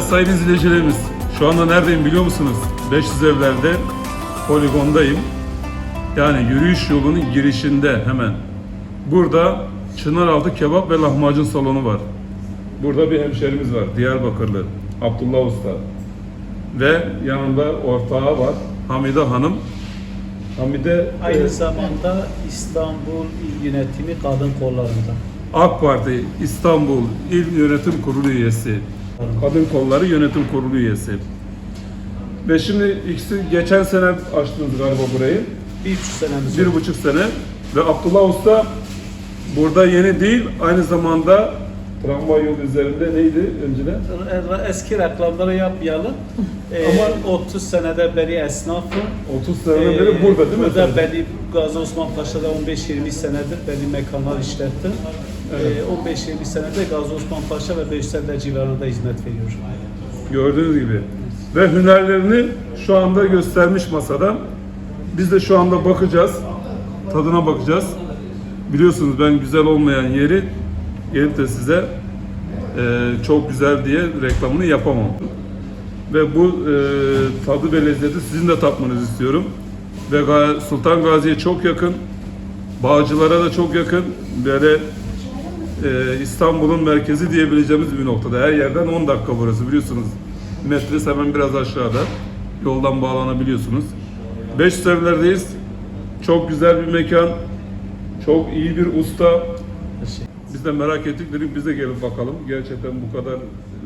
Evet sayın izleyicilerimiz, şu anda neredeyim biliyor musunuz? 500 evlerde poligondayım. Yani yürüyüş yolunun girişinde hemen. Burada Çınaraltı Kebap ve Lahmacun Salonu var. Burada bir hemşerimiz var, Diyarbakırlı, Abdullah Usta. Ve yanında ortağı var, Hamide Hanım. Hamide Aynı e, zamanda İstanbul İl Yönetimi Kadın Kollarında. AK Parti İstanbul İl Yönetim Kurulu üyesi. Kadın Kolları Yönetim Kurulu üyesi. Ve şimdi ikisi geçen sene açtınız galiba burayı. Bir üç senemiz Bir buçuk sene. Ve Abdullah Usta burada yeni değil, aynı zamanda tramvay yolu üzerinde neydi önceden? Eski reklamları yapmayalım. Ee, Ama- 30 senede beri esnafım. 30 seneden beri Ee, burada değil mi? Burada efendim? belli Gazi Osman Paşa'da 15-20 senedir belli mekanlar işlettim. Evet. Ee, 15-20 senedir Gazi Osman Paşa ve Beşiktaş'ta civarında hizmet veriyorum. Gördüğünüz gibi. Ve hünerlerini şu anda göstermiş masada. Biz de şu anda bakacağız. Tadına bakacağız. Biliyorsunuz ben güzel olmayan yeri gelip de size e, çok güzel diye reklamını yapamam. Ve bu e, tadı ve lezzeti sizin de tatmanızı istiyorum. Ve Sultan Gazi'ye çok yakın. Bağcılara da çok yakın. Böyle e, İstanbul'un merkezi diyebileceğimiz bir noktada. Her yerden 10 dakika burası biliyorsunuz. Metris hemen biraz aşağıda. Yoldan bağlanabiliyorsunuz. 5 evlerdeyiz. Çok güzel bir mekan. Çok iyi bir usta. Biz de merak ettik dedik biz de gelip bakalım. Gerçekten bu kadar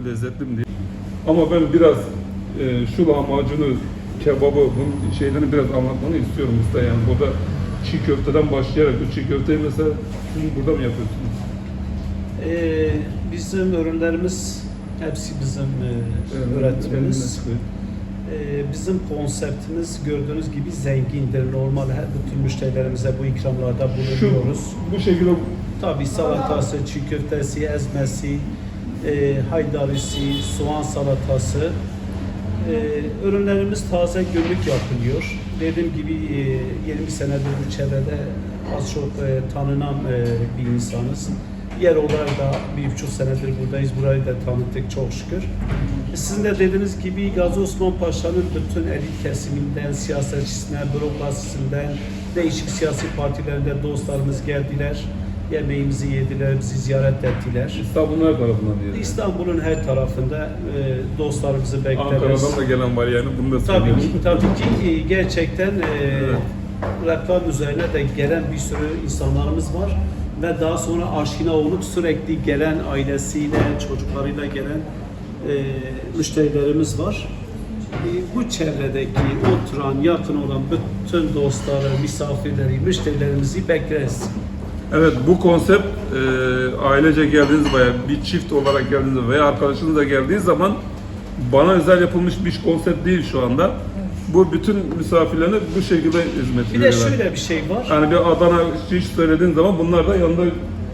lezzetli mi diye. Ama ben biraz e, şu lahmacunu, kebabı, bunun şeylerini biraz anlatmanı istiyorum usta yani. Burada çiğ köfteden başlayarak bu çiğ köfteyi mesela siz burada mı yapıyorsunuz? Ee, bizim ürünlerimiz hepsi bizim e, üretimimiz. Ee, bizim konseptimiz gördüğünüz gibi zengindir. Normal her bütün müşterilerimize bu ikramlarda Şu, bulunuyoruz. bu şekilde Tabii salatası, çiğ köftesi, ezmesi, e, haydarisi, soğan salatası. E, ürünlerimiz taze günlük yapılıyor. Dediğim gibi e, 20 senedir bu çevrede az çok e, tanınan e, bir insanız. Yer olarak da bir buçuk senedir buradayız. Burayı da tanıttık çok şükür. E, Sizin de dediğiniz gibi Gazi Osman Paşa'nın bütün elit kesiminden, siyasetçisinden, bürokrasisinden, değişik siyasi partilerinde dostlarımız geldiler. Yemeğimizi yediler, bizi ziyaret ettiler. İstanbul'un her tarafından diyelim. İstanbul'un her tarafında e, dostlarımızı bekleriz. Ankara'dan da gelen var yani bunu da Tabii söyleyeyim. ki, tabii ki gerçekten e, Evet. reklam üzerine de gelen bir sürü insanlarımız var ve daha sonra aşina olup sürekli gelen ailesiyle, çocuklarıyla gelen e, müşterilerimiz var. E, bu çevredeki oturan, yakın olan bütün dostları, misafirleri, müşterilerimizi bekleriz. Evet bu konsept e, ailece geldiğiniz veya bir çift olarak geldiğiniz veya arkadaşınızla geldiği zaman bana özel yapılmış bir konsept değil şu anda. Bu bütün misafirlerine bu şekilde hizmet Bir de veriyorlar. şöyle bir şey var. Yani bir Adana şiş söylediğin zaman bunlar da yanında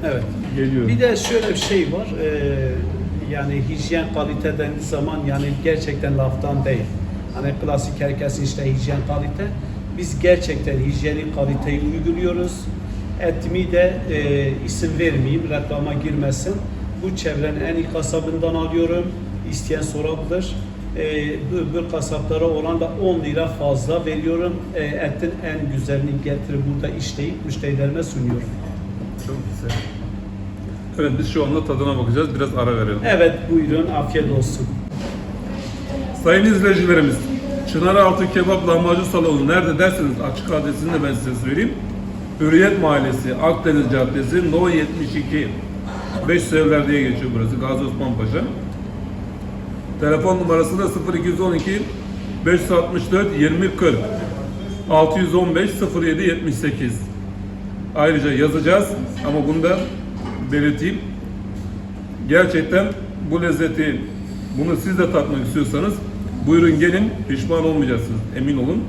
Evet. geliyor. Bir de şöyle bir şey var. Ee, yani hijyen kalite dendiği zaman yani gerçekten laftan değil. Hani klasik herkesin işte hijyen kalite. Biz gerçekten hijyenik kaliteyi uyguluyoruz. Etimi de e, isim vermeyeyim, reklama girmesin. Bu çevrenin en iyi kasabından alıyorum. İsteyen sorabilir. E, bu öbür kasaplara olan da 10 lira fazla veriyorum. E, etin en güzelini getirip burada işleyip müşterilerime sunuyorum. Çok güzel. Evet biz şu anda tadına bakacağız. Biraz ara verelim. Evet buyurun afiyet olsun. Sayın izleyicilerimiz, Çınaraltı Kebap Lahmacun Salonu nerede derseniz açık adresini de ben size söyleyeyim. Hürriyet Mahallesi, Akdeniz Caddesi, No 72. 5 evler diye geçiyor burası, Gazi Osman Paşa. Telefon numarası da 0212 564 2040 615 07 78. Ayrıca yazacağız ama bunu da belirteyim. Gerçekten bu lezzeti, bunu siz de tatmak istiyorsanız buyurun gelin, pişman olmayacaksınız, emin olun.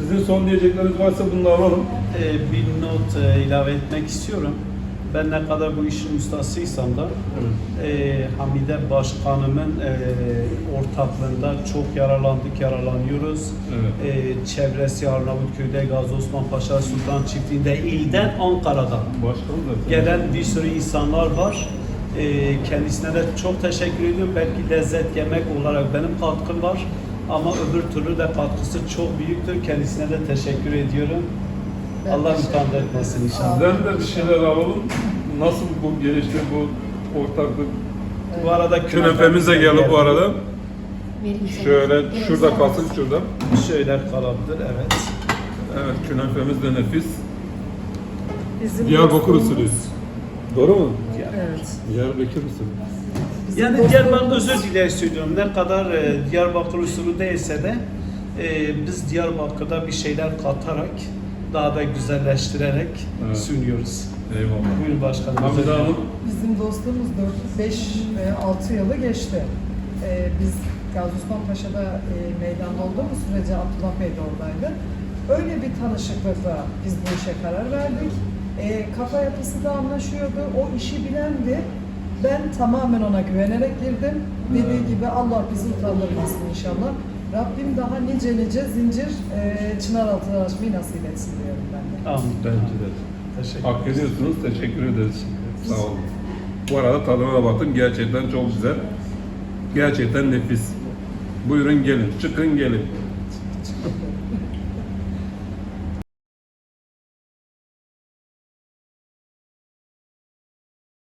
Sizin son diyecekleriniz varsa bunu alalım. Ee, bir not e, ilave etmek istiyorum. Ben ne kadar bu işin ustasıysam da e, Hamide Başkanımın e, ortaklığında çok yararlandık, yararlanıyoruz. Evet. E, çevresi Arnavutköy'de, Gazi Osman Paşa Sultan Çiftliği'nde, ilden Ankara'dan Başkanım gelen bir sürü insanlar var. Ee, kendisine de çok teşekkür ediyorum. Belki lezzet yemek olarak benim katkım var. Ama öbür türlü de katkısı çok büyüktür. Kendisine de teşekkür ediyorum. Allah teşekkür utandırmasın inşallah. Sizden de bir şeyler alalım. Nasıl bu gelişti bu ortaklık? Bu arada Künefemiz de geldi bu arada. Şöyle şurada kalsın şurada. Şöyle kalabilir evet. Evet künefemiz de nefis. Bizim Diyarbakır usulü. Doğru mu? Evet. Diyarbakır usulü. Yani Diyarbakır özür dileyerek söylüyorum. Ne kadar e, Diyarbakır usulü değilse de e, biz Diyarbakır'da bir şeyler katarak daha da güzelleştirerek Evet. sunuyoruz. Eyvallah. Buyurun başkanım. Hamza Hanım. Bizim dostluğumuz 4, 5 veya 6 yılı geçti. Ee, biz Gazi Osman Paşa'da e, meydanda olduğumuz sürece Abdullah Bey de oradaydı. Öyle bir tanışıklıkla biz bu işe karar verdik. Ee, kafa yapısı da anlaşıyordu. O işi bilendi. Ben tamamen ona güvenerek girdim. Dediği gibi Allah bizi utandırmasın inşallah. Rabbim daha nice nice zincir e, çınar altına açmayı nasip etsin diyorum ben de. Amin. Bence de. Teşekkür Hak ediyorsunuz. Teşekkür ederiz. Sağ olun. Bu arada tadına da baktım. Gerçekten çok güzel. Gerçekten nefis. Buyurun gelin. Çıkın gelin.